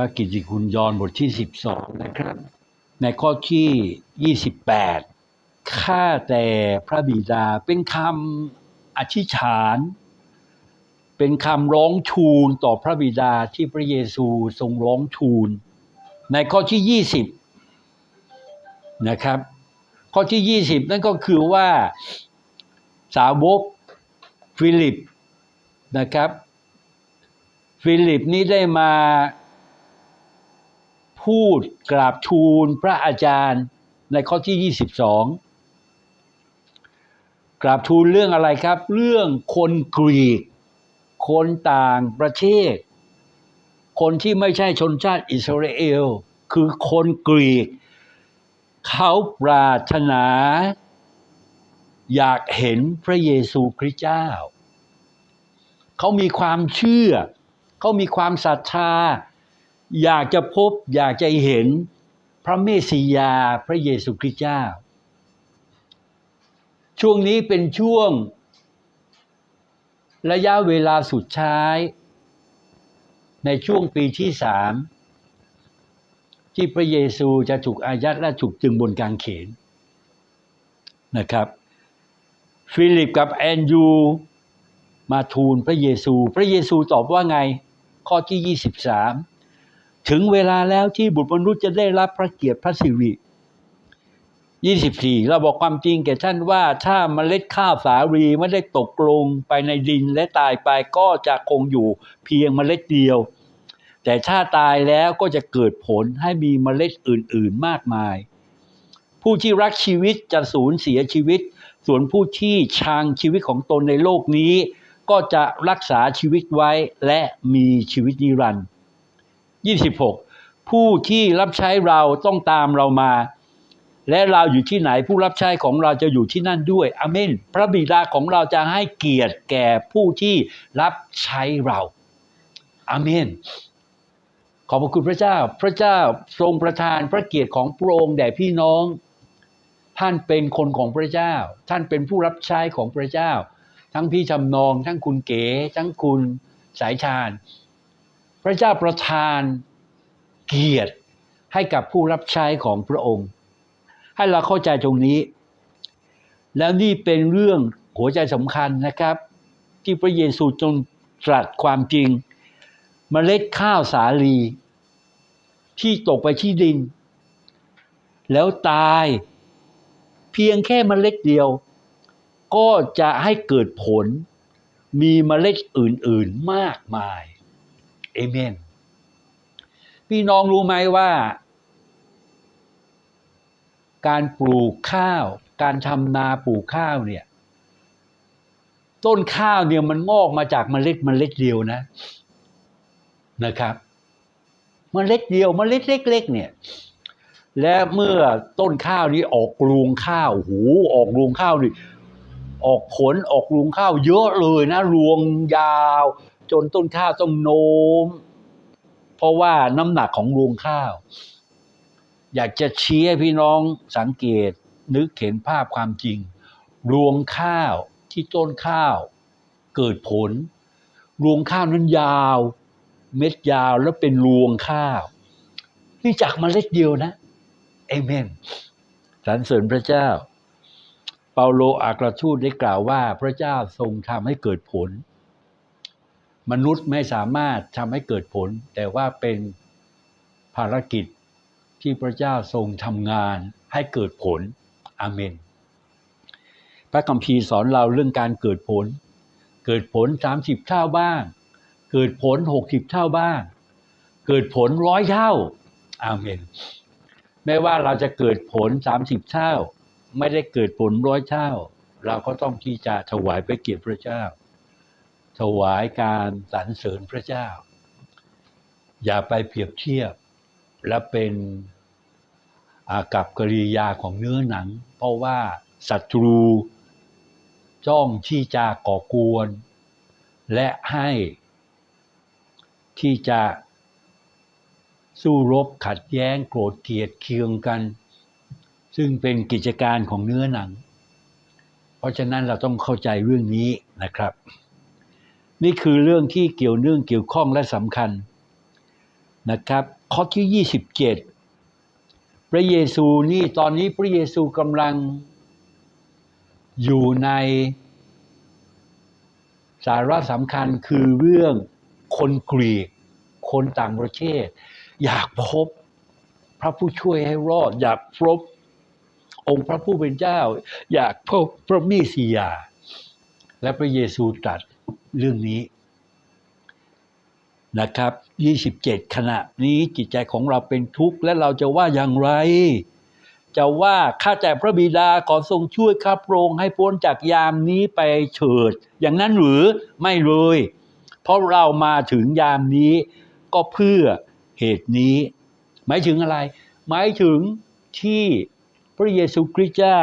พระกิติคุณยอนบทที่12นะครับ ในข้อที่28ข้าแต่พระบิดาเป็นคำอธิษฐาน เป็นคำร้องทูลต่อพระบิดาที่พระเยซูทรงร้องทูล ในข้อที่20นะครับ ข้อที่20นั่นก็คือว่าสาวกฟิลิปนะครับ ฟิลิปนี้ได้มา พูดกราบทูลพระอาจารย์ในข้อที่ 22 กราบทูลเรื่องอะไรครับ เรื่องคนกรีก คนต่างประเทศ คนที่ไม่ใช่ชนชาติอิสราเอล คือคนกรีก เขาปรารถนา อยากเห็นพระเยซูคริสต์เจ้า เขามีความเชื่อ เขามีความศรัทธา อยากจะพบอยากจะเห็นพระเมสสิยาพระเยซูคริสต์เจ้า ช่วงนี้เป็นช่วง ระยะเวลาสุดท้าย ในช่วงปีที่สามที่พระเยซูจะถูกอายัดและถูกจึงบนกางเขนนะครับ ฟิลิปกับแอนยูมาทูลพระเยซู พระเยซูตอบว่าไงข้อที่ 23 ถึงเวลาแล้วที่บุตรมนุษย์จะได้รับพระเกียรติพระสิริ24 เราบอกความจริงแก่ท่านว่าถ้าเมล็ดข้าวสาลีไม่ได้ตกลงไปในดินและตายไปก็จะคงอยู่เพียงเมล็ดเดียว แต่ถ้าตายแล้วก็จะเกิดผลให้มีเมล็ดอื่น ๆมากมาย ผู้ที่รักชีวิตจะสูญเสียชีวิต ส่วนผู้ที่ชังชีวิตของตนในโลกนี้ ก็จะรักษาชีวิตไว้และมีชีวิตนิรันดร์ 26 ผู้ที่รับใช้เราต้องตามเรามา และเราอยู่ที่ไหนผู้รับใช้ของเราจะอยู่ที่นั่นด้วยอเมน พระบิดาของเราจะให้เกียรติแก่ผู้ที่รับใช้เราอเมนขอบพระคุณพระเจ้า พระเจ้าทรงประทานพระเกียรติของพระองค์แด่พี่น้อง ท่านเป็นคนของพระเจ้า ท่านเป็นผู้รับใช้ของพระเจ้า ทั้งพี่จำนอง ทั้งคุณเก๋ ทั้งคุณสายชาญ พระเจ้าประทานเกียรติให้กับผู้รับใช้ของพระองค์ ให้เราเข้าใจตรงนี้ แล้วนี่เป็นเรื่องหัวใจสำคัญนะครับ ที่พระเยซูจงตรัสความจริงเมล็ดข้าวสาลี ที่ตกไปที่ดิน แล้วตายเพียงแค่เมล็ดเดียว ก็จะให้เกิดผลมีเมล็ดอื่น ๆ มากมาย เอเมนพี่น้องรู้ไหมว่า การปลูกข้าว การทำนาปลูกข้าวเนี่ย ต้นข้าวเนี่ยมันงอกมาจากเมล็ดเมล็ดเดียวนะนะครับเมล็ดเดียวเมล็ดเล็ก ๆ เนี่ย และเมื่อต้นข้าวนี้ออกรวงข้าวหูออกรวงข้าวนี่ออกผลออกรวงข้าวเยอะเลยนะรวงยาว จนต้นข้าวต้องโน้ม เพราะว่าน้ำหนักของรวงข้าว อยากจะชี้ให้พี่น้องสังเกตนึกเห็นภาพความจริง รวงข้าวที่ต้นข้าวเกิดผล รวงข้าวนั้นยาว เม็ดยาวแล้วเป็นรวงข้าว นี่จากเมล็ดเดียวนะเอเมนสรรเสริญพระเจ้า เปาโลอัครทูตได้กล่าวว่าพระเจ้าทรงทำให้เกิดผล มนุษย์ไม่สามารถทำให้เกิดผล แต่ว่าเป็นภารกิจที่พระเจ้าทรงทำงานให้เกิดผล อาเมน พระคัมภีร์สอนเราเรื่องการเกิดผล เกิดผล 30 เท่าบ้าง เกิดผล 60 เท่าบ้าง เกิดผลร้อยเท่า อาเมน ไม่ว่าเราจะเกิดผล 30 เท่า ไม่ได้เกิดผลร้อยเท่า เราก็ต้องที่จะถวายพระเกียรติพระเจ้า ถวายการสรรเสริญพระเจ้า อย่าไปเปรียบเทียบและเป็นอากับกริยาของเนื้อหนัง เพราะว่าศัตรูจ้องที่จะก่อกวน และให้ที่จะสู้รบขัดแย้งโกรธเกลียดเคืองกัน ซึ่งเป็นกิจการของเนื้อหนัง เพราะฉะนั้นเราต้องเข้าใจเรื่องนี้นะครับ นี่คือเรื่องที่เกี่ยวเนื่องเกี่ยวข้องและสำคัญนะครับ ข้อที่ 27 พระเยซูนี่ตอนนี้พระเยซูกำลังอยู่ในสาระสำคัญคือเรื่องคนกรีก คนต่างประเทศ อยากพบพระผู้ช่วยให้รอด อยากพบองค์พระผู้เป็นเจ้า อยากพบพระมสสิยา และพระเยซูตรัส เรื่องนี้นะครับ 27 ขณะนี้จิตใจของเราเป็นทุกข์และเราจะว่าอย่างไร จะว่าข้าแต่พระบิดาขอทรงช่วยข้าพระองค์ให้พ้นจากยามนี้ไปเถิด อย่างนั้นหรือไม่เลย เพราะเรามาถึงยามนี้ก็เพื่อเหตุนี้ หมายถึงอะไร หมายถึงที่พระเยซูคริสต์เจ้า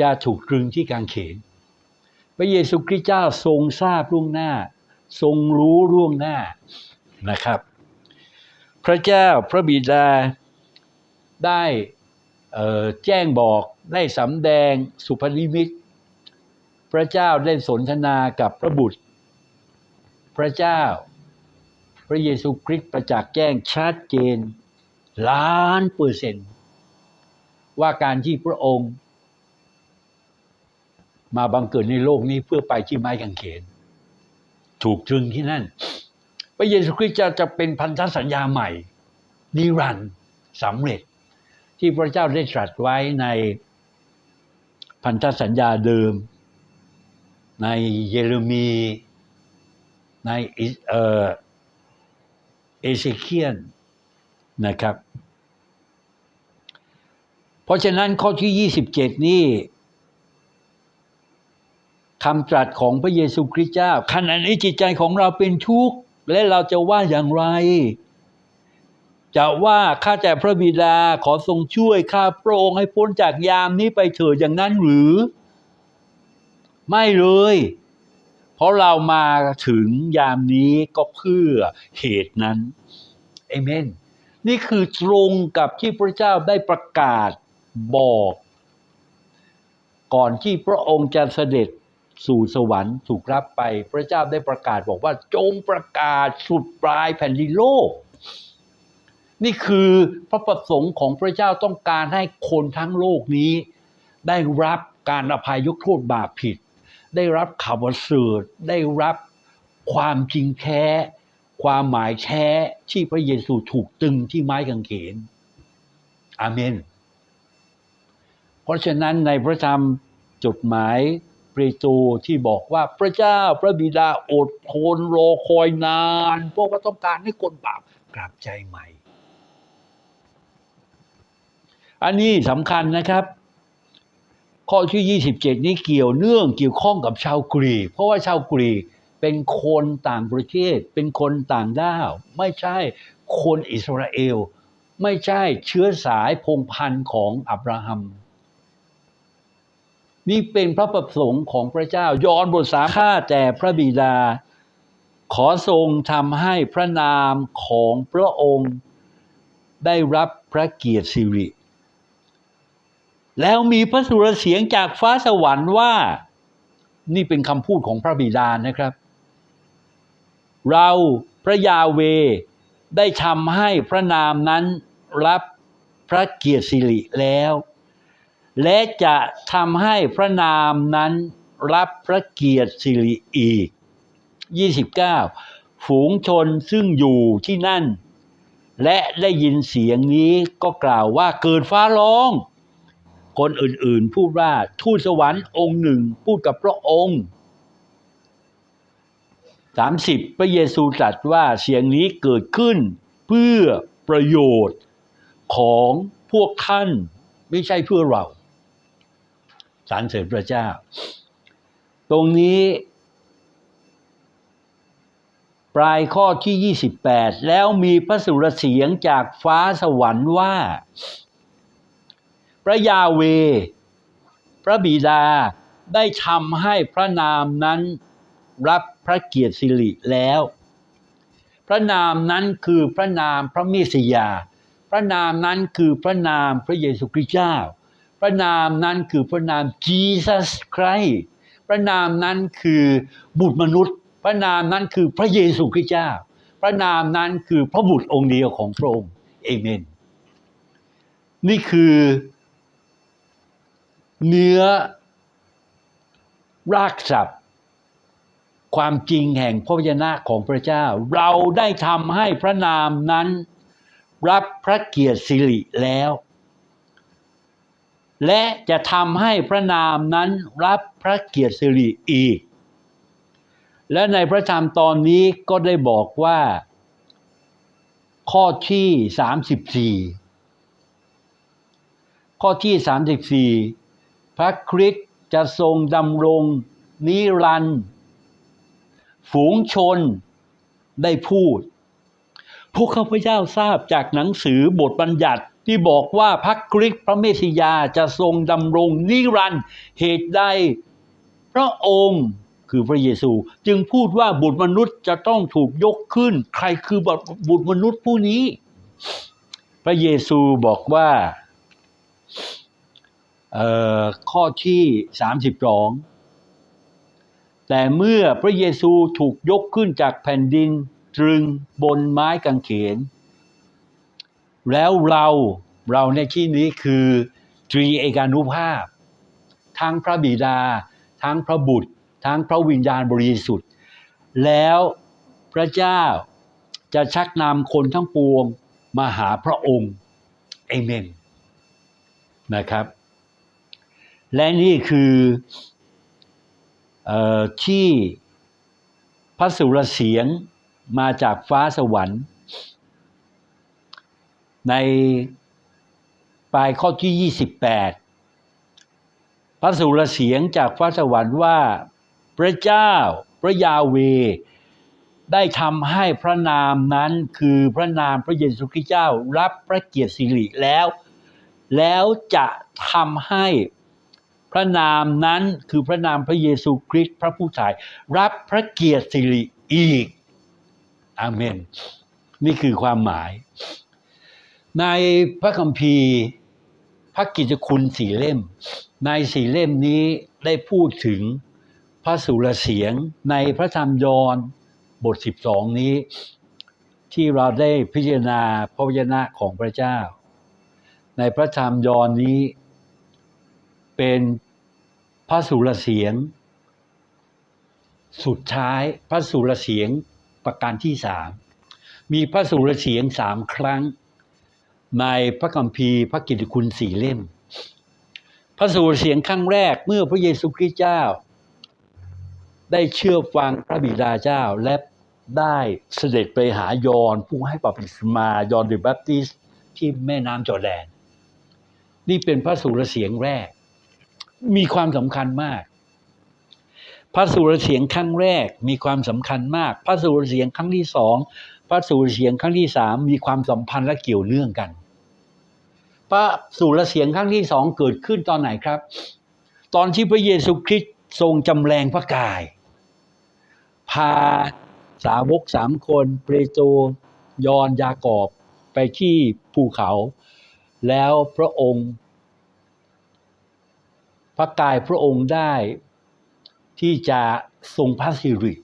จะถูกตรึงที่กางเขน พระเยซูคริสต์เจ้าทรงทราบล่วงหน้า ทรงรู้ล่วงหน้านะครับ พระเจ้าพระบิดาได้แจ้งบอกได้สำแดงสุภนิมิต พระเจ้าได้สนทนากับพระบุตร พระเจ้า พระเยซูคริสต์ประจักษ์แจ้งชัดเจนล้านเปอร์เซนต์ว่าการที่พระองค์ มาบังเกิดในโลกนี้เพื่อไปที่ไม้กางเขน ถูกตรึงที่นั่น พระเยซูคริสต์จะจะเป็นพันธสัญญาใหม่นิรันดร์สำเร็จ ที่พระเจ้าได้ตรัสไว้ในพันธสัญญาเดิม ในเยเรมีในเอ่อเอเซเคียนนะครับ เพราะฉะนั้นข้อที่ 27 นี่ คำตรัสของพระเยซูคริสต์เจ้าขณะนี้จิตใจของเราเป็นทุกข์และเราจะว่าอย่างไร จะว่าข้าแต่พระบิดาขอทรงช่วยข้าพระองค์ให้พ้นจากยามนี้ไปเถิดอย่างนั้นหรือ ไม่เลย เพราะเรามาถึงยามนี้ก็เพื่อเหตุนั้นเอเมนนี่คือตรงกับที่พระเจ้าได้ประกาศบอก ก่อนที่พระองค์จะเสด็จ สู่สวรรค์ถูกรับไป พระเจ้าได้ประกาศบอกว่าจงประกาศสุดปลายแผ่นดินโลก นี่คือพระประสงค์ของพระเจ้าต้องการให้คนทั้งโลกนี้ ได้รับการอภัยยกโทษบาปผิด ได้รับข่าวประเสริฐได้รับความจริงแท้ ความหมายแท้ที่พระเยซูถูกตึงที่ไม้กางเขนอาเมน เพราะฉะนั้นในพระธรรมจดหมาย เปโตรที่บอกว่าพระเจ้าพระบิดาอดทนรอคอยนาน เพราะว่าต้องการให้คนบาปกลับใจใหม่ อันนี้สำคัญนะครับ ข้อที่ 27 นี้เกี่ยวเนื่องเกี่ยวข้องกับชาวกรีก เพราะว่าชาวกรีกเป็นคนต่างประเทศ เป็นคนต่างด้าว ไม่ใช่คนอิสราเอล ไม่ใช่เชื้อสายพงพันธ์ของอับราฮัม นี่เป็นพระประสงค์ของพระเจ้า ยอห์นบทสามข้าแต่พระบิดา ขอทรงทำให้พระนามของพระองค์ได้รับพระเกียรติสิริ แล้วมีพระสุรเสียงจากฟ้าสวรรค์ว่า นี่เป็นคำพูดของพระบิดานะครับ เราพระยาเวได้ทำให้พระนามนั้นรับพระเกียรติสิริแล้ว และจะทำให้พระนามนั้นรับพระเกียรติสิริอีก 29 ฝูงชนซึ่งอยู่ที่นั่น และได้ยินเสียงนี้ก็กล่าวว่าเกิดฟ้าร้อง คนอื่นๆพูดว่าทูตสวรรค์องค์หนึ่งพูดกับพระองค์30 พระเยซูตรัสว่าเสียงนี้เกิดขึ้นเพื่อประโยชน์ของพวกท่านไม่ใช่เพื่อเรา สรรเสริญพระเจ้า ตรงนี้ ปลายข้อที่ 28 แล้วมีพระสุรเสียงจากฟ้าสวรรค์ว่า พระยาเว พระบิดาได้ทำให้พระนามนั้นรับพระเกียรติสิริแล้ว พระนามนั้นคือพระนามพระเมสสิยา พระนามนั้นคือพระนามพระเยซูคริสต์เจ้า ระนามนั้นคือพระนาม Jesus Christ พระนามนั้นคือบุตรมนุษย์ พระนามนั้นคือพระเยซูคริสต์เจ้า พระนามนั้นคือพระบุตรองค์เดียวของพระองค์เอเมน นี่คือเนื้อรากศัพท์ ความจริงแห่งพระวจนะของพระเจ้า เราได้ทำให้พระนามนั้น รับพระเกียรติสิริแล้ว และจะทำให้พระนามนั้นรับพระเกียรติสิริอีก และในพระธรรมตอนนี้ก็ได้บอกว่า ข้อที่ 34 ข้อที่ 34 พระคริสต์จะทรงดำรงนิรันดร์ฝูงชนได้พูด พวกข้าพเจ้าทราบจากหนังสือบทบัญญัติ ที่บอกว่าพระคริสต์พระเมสสิยาจะทรงดำรงนิรันดร์เหตุใดพระองค์คือพระเยซู จึงพูดว่าบุตรมนุษย์จะต้องถูกยกขึ้น ใครคือบุตรมนุษย์ผู้นี้ พระเยซูบอกว่าเอ่อข้อที่ 32 แต่เมื่อพระเยซูถูกยกขึ้นจากแผ่นดินตรึงบนไม้กางเขน แล้วเราเราในที่นี้คือตรีเอกานุภาพ ทั้งพระบิดา ทั้งพระบุตร ทั้งพระวิญญาณบริสุทธิ์ แล้วพระเจ้าจะชักนำคนทั้งปวงมาหาพระองค์เอเมนนะครับ และนี่คือออที่พระสุรเสียงมาจากฟ้าสวรรค์ ในปลายข้อที่ 28 พระสุรเสียงจากฟ้าสวรรค์ว่า พระเจ้าพระยาเว ได้ทำให้พระนามนั้นคือพระนามพระเยซูคริสต์เจ้ารับพระเกียรติสิริแล้ว แล้วจะทำให้พระนามนั้นคือพระนามพระเยซูคริสต์พระผู้ถ่าย รับพระเกียรติสิริอีก อาเมน นี่คือความหมาย ในพระคัมภีร์พระกิจคุณสี่เล่ม ในสี่เล่มนี้ได้พูดถึงพระสุรเสียงในพระธรรมยอห์นบท 12 นี้ ที่เราได้พิจารณาพระวจนะของพระเจ้า ในพระธรรมยอห์นนี้ เป็นพระสุรเสียง สุดท้ายพระสุรเสียงประการที่สามมีพระสุรเสียงสามครั้ง ในพระคัมภีร์พระกิตติคุณสี่เล่ม พระสุรเสียงครั้งแรกเมื่อพระเยซูคริสต์เจ้า ได้เชื่อฟังพระบิดาเจ้าและได้เสด็จไปหายอนผู้ให้บัพติศมายอนเดอะแบติสที่แม่น้ำจอร์แดน นี่เป็นพระสุรเสียงแรก มีความสำคัญมาก พระสุรเสียงครั้งแรกมีความสำคัญมาก พระสุรเสียงครั้งที่สองพระสุรเสียงครั้งที่สามมีความสัมพันธ์และเกี่ยวเนื่องกัน ระสุรเสียงครั้งที่สองเกิดขึ้นตอนไหนครับ ตอนที่พระเยซูคริสต์ทรงจำแรงพระกาย พาสาวกสามคนเปโตรยอนยากอบไปที่ภูเขา แล้วพระองค์ พระกายพระองค์ได้ที่จะทรงพระสิริ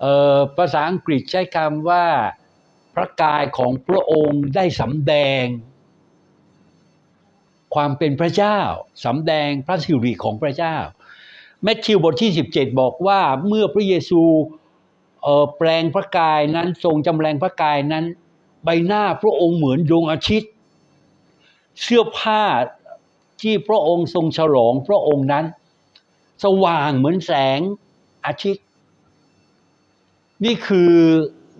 เอ่อภาษาอังกฤษใช้คำว่าพระกายของพระองค์ได้สำแดง ความเป็นพระเจ้าสำแดงพระสิริของพระเจ้าแมทธิวบทที่ 17 บอกว่าเมื่อพระเยซูเออแปลงพระกายนั้นทรงจำแรงพระกายนั้น ใบหน้าพระองค์เหมือนดวงอาทิตย์ เสื้อผ้าที่พระองค์ทรงฉลองพระองค์นั้น สว่างเหมือนแสงอาทิตย์ นี่คือ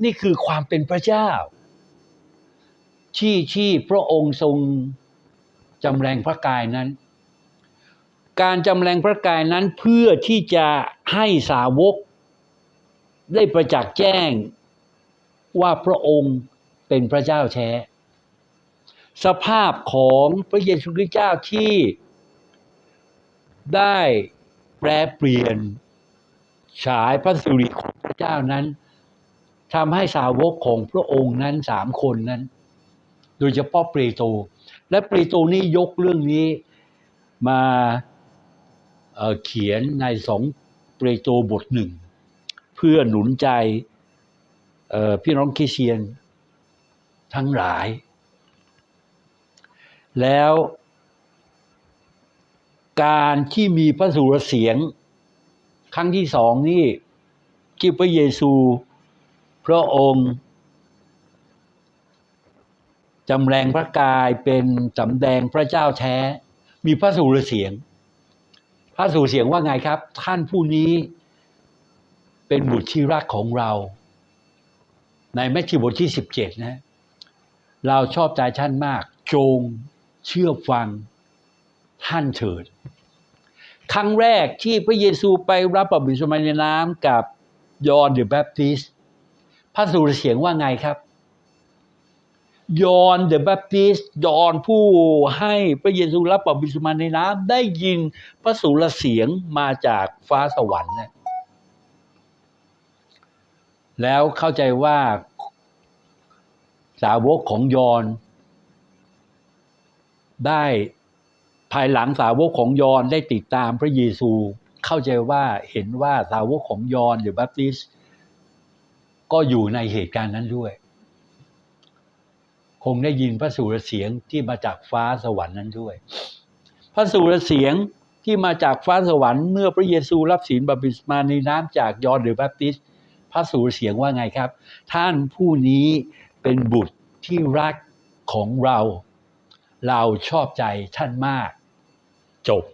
นี่คือความเป็นพระเจ้า ที่ที่พระองค์ทรง จำแรงพระกายนั้น การจำแรงพระกายนั้นเพื่อที่จะให้สาวก ได้ประจักษ์แจ้งว่าพระองค์เป็นพระเจ้าแท้ สภาพของพระเยซูคริสต์เจ้าที่ได้แปรเปลี่ยนฉายพระสิริของพระเจ้านั้นทำให้สาวกของพระองค์นั้นสามคนนั้น โดยเฉพาะเปโตร และเปโตรนี่ยกเรื่องนี้มาเเขียนในสองเปโตรบทหนึ่ง เพื่อหนุนใจพี่น้องคริสเตียนทั้งหลาย แล้วการที่มีพระสุรเสียงครั้งที่สองนี่ที่พระเยซู พระองค์ จำแรงพระกายเป็นสำแดงพระเจ้าแท้ มีพระสุรเสียง พระสุรเสียงว่าไงครับ ท่านผู้นี้เป็นบุตรที่รักของเรา ในแมทธิวบทที่สิบเจ็ดนะ เราชอบใจท่านมาก จงเชื่อฟังท่านเถิด ครั้งแรกที่พระเยซูไปรับบัพติศมาในน้ำกับยอห์นเดอะแบปติสต์พระสุรเสียงว่าไงครับ ยอนเดอะแบปติสยอนผู้ให้พระเยซูรับบัพติศมาในน้ำได้ยินพระสุรเสียงมาจากฟ้าสวรรค์นะแล้วเข้าใจว่าสาวกของยอนได้ภายหลังสาวกของยอนได้ติดตามพระเยซู เข้าใจว่าเห็นว่าสาวกของยอนหรือบัพติสก็อยู่ในเหตุการณ์นั้นด้วย งได้ยินพระสุรเสียงที่มาจากฟ้าสวรรค์นั้นด้วย พระสุรเสียงที่มาจากฟ้าสวรรค์เมื่อพระเยซูรับศีลบัพติศมาในน้ำจากยอห์นหรือบัพติสต์พระสุรเสียงว่าไงครับ ท่านผู้นี้เป็นบุตรที่รักของเรา เราชอบใจท่านมาก จบ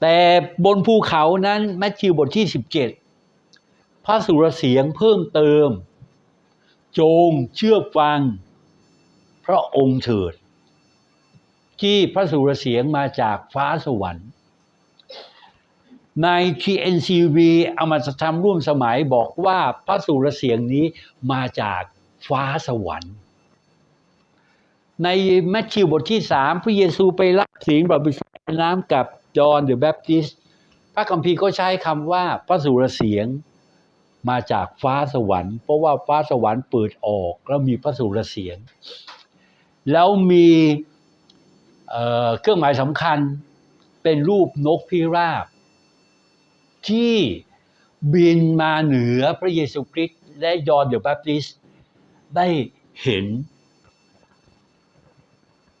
แต่บนภูเขานั้นแมทธิวบทที่ 17 พระสุรเสียงเพิ่มเติม จงเชื่อฟังพระองค์เถิดที่พระสุรเสียงมาจากฟ้าสวรรค์ ใน TNCV อมาจะทำร่วมสมัยบอกว่าพระสุรเสียงนี้มาจากฟ้าสวรรค์ ในแมทธิวบทที่สามพระเยซูไปรับศีลบัพติศมาในน้ำกับจอห์นเดอะแบปติสต์พระคัมภีร์ก็ใช้คำว่าพระสุรเสียง มาจากฟ้าสวรรค์ เพราะว่าฟ้าสวรรค์เปิดออกแล้วมีพระสุรเสียง แล้วมีเเครื่องหมายสำคัญเป็นรูปนกพิราบ ที่บินมาเหนือพระเยซูคริสต์และยอห์นเดอะแบปติสได้เห็น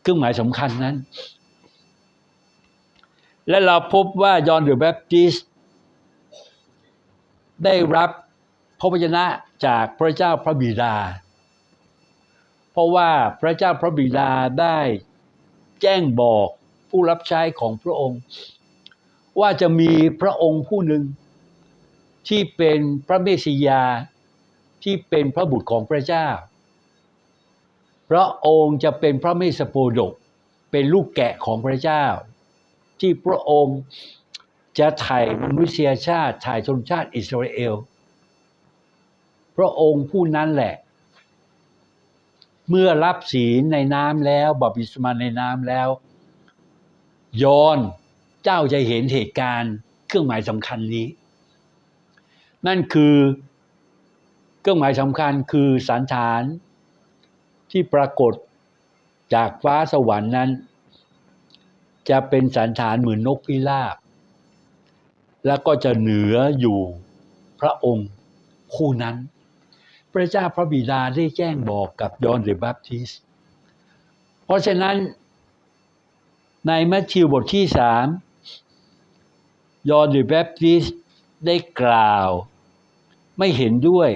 เครื่องหมายสำคัญนั้น และเราพบว่ายอห์นเดอะแบปติสได้รับ พระวจนะจากพระเจ้าพระบิดา เพราะว่าพระเจ้าพระบิดาได้แจ้งบอกผู้รับใช้ของพระองค์ ว่าจะมีพระองค์ผู้หนึ่งที่เป็นพระเมสสิยาที่เป็นพระบุตรของพระเจ้า พระองค์จะเป็นพระเมสสโปดก เป็นลูกแกะของพระเจ้า ที่พระองค์จะไถ่มนุษยชาติไถ่ชนชาติอิสราเอล ระองค์ผู้นั้นแหละ เมื่อรับศีลในน้ำแล้วบัพติศมาในน้ำแล้วยอนเจ้าจะเห็นเหตุการณ์เครื่องหมายสำคัญนี้ นั่นคือเครื่องหมายสำคัญคือสันฐานที่ปรากฏจากฟ้าสวรรค์นั้น จะเป็นสันฐานเหมือนนกพิราบ แล้วก็จะเหนืออยู่พระองค์คู่นั้น พระเจ้าพระบิดาได้แจ้งบอกกับยอห์นเดอะแบปติส เพราะฉะนั้นในมัทธิวบทที่สามยอห์นเดอะแบปติสได้กล่าวไม่เห็นด้วย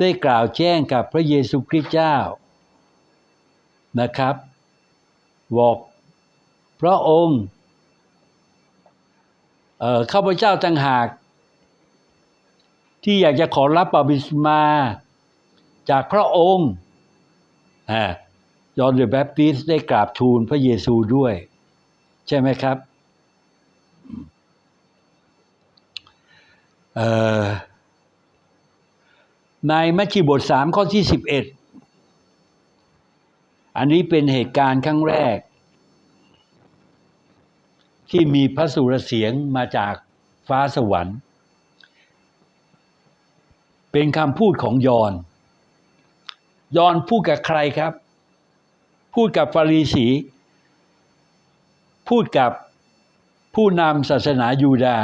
ได้กล่าวแจ้งกับพระเยซูคริสต์เจ้านะครับ บอกพระองค์เข้าพเจ้าต่างหาก ที่อยากจะขอรับบัพติศมาจากพระองค์ยอห์นเดอะแบปติสได้กราบทูลพระเยซูด้วย ใช่ไหมครับในมัทธิวบทสามข้อที่สิบเอ็ดอันนี้เป็นเหตุการณ์ครั้งแรก ที่มีพระสุรเสียงมาจากฟ้าสวรรค์ เป็นคำพูดของยอน ยอนพูดกับใครครับ พูดกับฟาริสี พูดกับผู้นำศาสนายูดา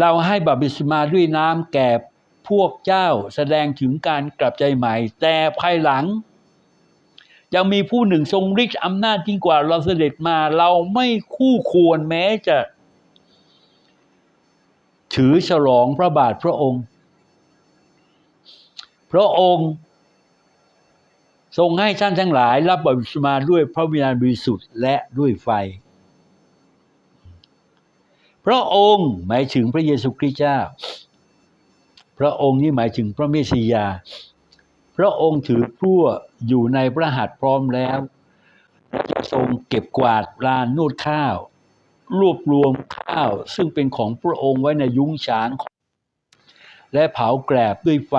เราให้บัพติศมาด้วยน้ำแก่พวกเจ้าแสดงถึงการกลับใจใหม่ แต่ภายหลัง ยังมีผู้หนึ่งทรงฤทธิ์อำนาจยิ่งกว่าเราเสด็จมา เราไม่คู่ควรแม้จะ ถือฉลองพระบาทพระองค์ พระองค์ทรงให้ท่านทั้งหลาย รับบัพติศมาด้วยพระวิญญาณบริสุทธิ์และด้วยไฟ พระองค์หมายถึงพระเยซูคริสต์เจ้า พระองค์นี่หมายถึงพระเมสสิยา พระองค์ถือพลั่วอยู่ในพระหัตถ์พร้อมแล้วจะทรงเก็บกวาดลานนูดข้าว รวบรวมข้าวซึ่งเป็นของพระองค์ไว้ในยุ้งฉาง และเผาแกลบด้วยไฟ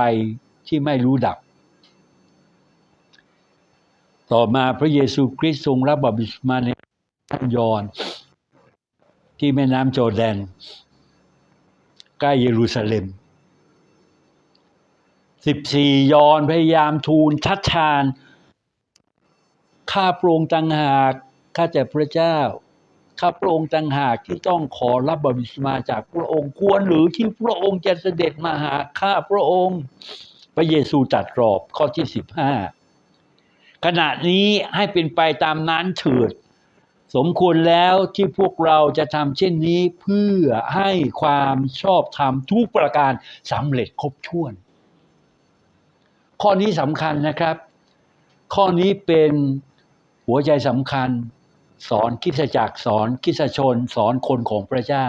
ที่ไม่รู้ดับ ต่อมาพระเยซูคริสต์ทรงรับบัพติศมาในท่านยอนที่แม่น้ำโจอแดน ใกล้เยรูซาเล็มสิบสี่ยอนพยายามทูลชัดชาน ข้าพรองต่างหาก ข้าแต่พระเจ้า ข้าพระองค์ต่างหากที่ต้องขอรับบัพติศมาจากพระองค์ควรหรือที่พระองค์จะเสด็จมาหาข้าพระองค์ พระเยซูตรัดรอบข้อที่สิบห้าขณะนี้ให้เป็นไปตามนั้นเถิด สมควรแล้วที่พวกเราจะทำเช่นนี้เพื่อให้ความชอบธรรมทุกประการสำเร็จครบถ้วน ข้อนี้สำคัญนะครับ ข้อนี้เป็นหัวใจสำคัญ สอนคิสจักสอนคิสชน สอนคนของพระเจ้า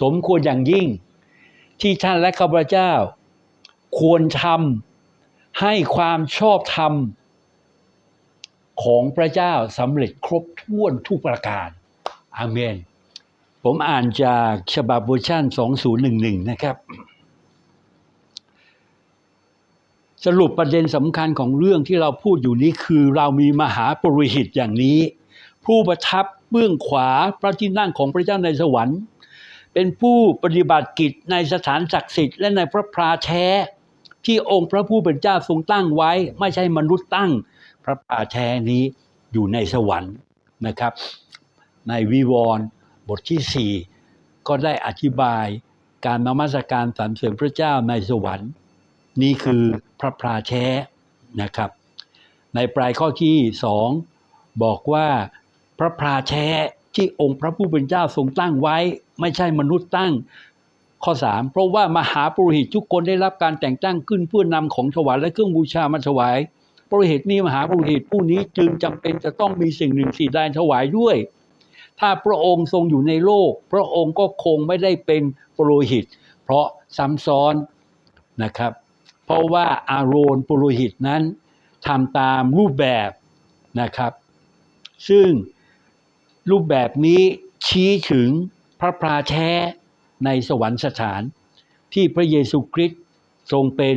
สมควรอย่างยิ่ง ที่ท่านและข้าพเจ้า ควรทำให้ความชอบธรรมของพระเจ้าสำเร็จครบถ้วนทุกประการอาเมน ผมอ่านจากฉบับเวอร์ชัน2011 นะครับ สรุปประเด็นสำคัญของเรื่องที่เราพูดอยู่นี้คือเรามีมหาปริหิตอย่างนี้ ผู้ประทับเบื้องขวาพระที่นั่งของพระเจ้าในสวรรค์ เป็นผู้ปฏิบัติกิจในสถานศักดิ์สิทธิ์และในพระพราแท้ ที่องค์พระผู้เป็นเจ้าทรงตั้งไว้ ไม่ใช่มนุษย์ตั้งพระป่าแท้นี้อยู่ในสวรรค์นะครับ ในวิวรณ์บทที่ 4 ก็ได้อธิบายการนมัสการสรรเสริญพระเจ้าในสวรรค์ นี่คือพระพราแท้นะครับ ในปลายข้อที่สองบอกว่า พระพราแท้ที่องค์พระผู้เป็นเจ้าทรงตั้งไว้ ไม่ใช่มนุษย์ตั้งข้อ 3 เพราะว่ามหาปุโรหิตทุกคนได้รับการแต่งตั้งขึ้นเพื่อนำของถวายและเครื่องบูชามาถวายปุโรหิตนี้มหาปุโรหิตผู้นี้จึงจำเป็นจะต้องมีสิ่งหนึ่งสิ่งใดถวายด้วย ถ้าพระองค์ทรงอยู่ในโลก พระองค์ก็คงไม่ได้เป็นปุโรหิต เพราะซ้ำซ้อนนะครับ เพราะว่าอาโรนปุโรหิตนั้นทำตามรูปแบบนะครับ ซึ่ง รูปแบบนี้ชี้ถึงพระพราแท้ในสวรรคสถาน ที่พระเยซูคริสต์ทรงเป็น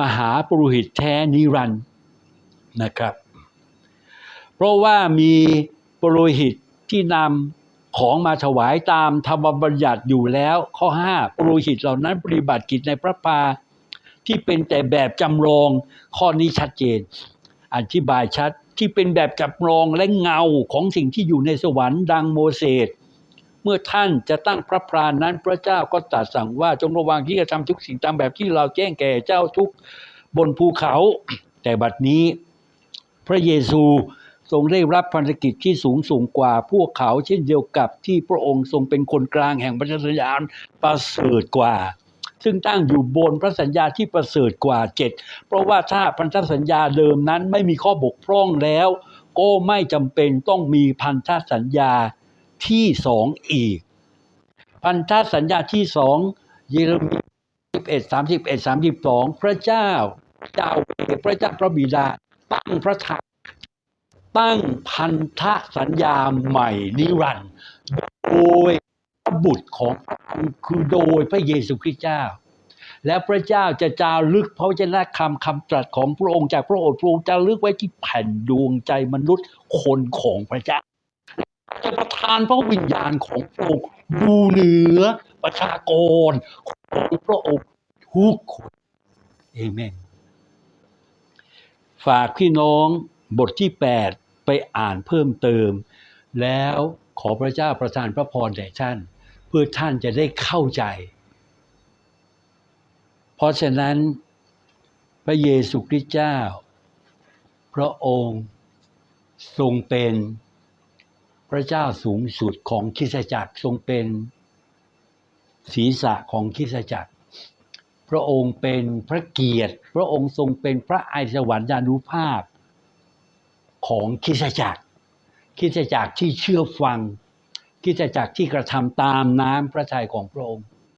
มหาปุโรหิตแท้นิรันดร์นะครับ เพราะว่ามีปุโรหิตที่นำของมาถวายตามธรรมบัญญัติอยู่แล้วข้อ 5 ปุโรหิตเหล่านั้นปฏิบัติกิจในพระพาที่เป็นแต่แบบจำลองข้อนี้ชัดเจน อธิบายชัด ที่เป็นแบบจำลองและเงาของสิ่งที่อยู่ในสวรรค์ดังโมเสสเมื่อท่านจะตั้งพระพรานนั้นพระเจ้าก็ตรัสสั่งว่าจงระวังที่จะทำทุกสิ่งตามแบบที่เราแจ้งแก่เจ้าทุกบนภูเขา แต่บัดนี้ พระเยซูทรงได้รับภารกิจที่สูงส่งกว่าพวกเขาเช่นเดียวกับที่พระองค์ทรงเป็นคนกลางแห่งพันธสัญญาประเสริฐกว่า ซึ่งตั้งอยู่บนพระสัญญาที่ประเสริฐกว่าเจ็ดเพราะว่าถ้าพันธสัญญาเดิมนั้นไม่มีข้อบกพร่องแล้ว ก็ไม่จำเป็นต้องมีพันธสัญญาที่สองอีก พันธสัญญาที่สองเยเรมีสิบเอ็ดสามสิบเอ็ดสามสิบสองพระเจ้าเจ้าเอพระเจ้าพระบิดาตั้งพระทัยตั้งพันธสัญญาใหม่นิรันดร์โดย บุตรของคือโดยพระเยซูคริสต์เจ้า และพระเจ้าจะจารึกพระวจนะคำคำตรัสของพระองค์จากพระโอษฐ์พระองค์จะลึกไว้ที่แผ่นดวงใจมนุษย์คนของพระเจ้าจะประทานพระวิญญาณของพระองค์อยู่เหนือประชากรของพระองค์ทุกคนเอเมนฝากพี่น้องบทที่ 8 ไปอ่านเพิ่มเติม แล้วขอพระเจ้าประทานพระพรแด่ท่าน พื่อพื่อท่านจะได้เข้าใจ เพราะฉะนั้นพระเยซูคริสต์เจ้า พระองค์ทรงเป็นพระเจ้าสูงสุดของคริสตจักรทรงเป็นศีรษะของคริสตจักร พระองค์เป็นพระเกียรติ พระองค์ทรงเป็นพระไอสวรรยานุภาพของคริสตจักรคริสตจักรที่เชื่อฟัง ที่จะจากที่กระทำตามน้ำพระทัยของพระองค์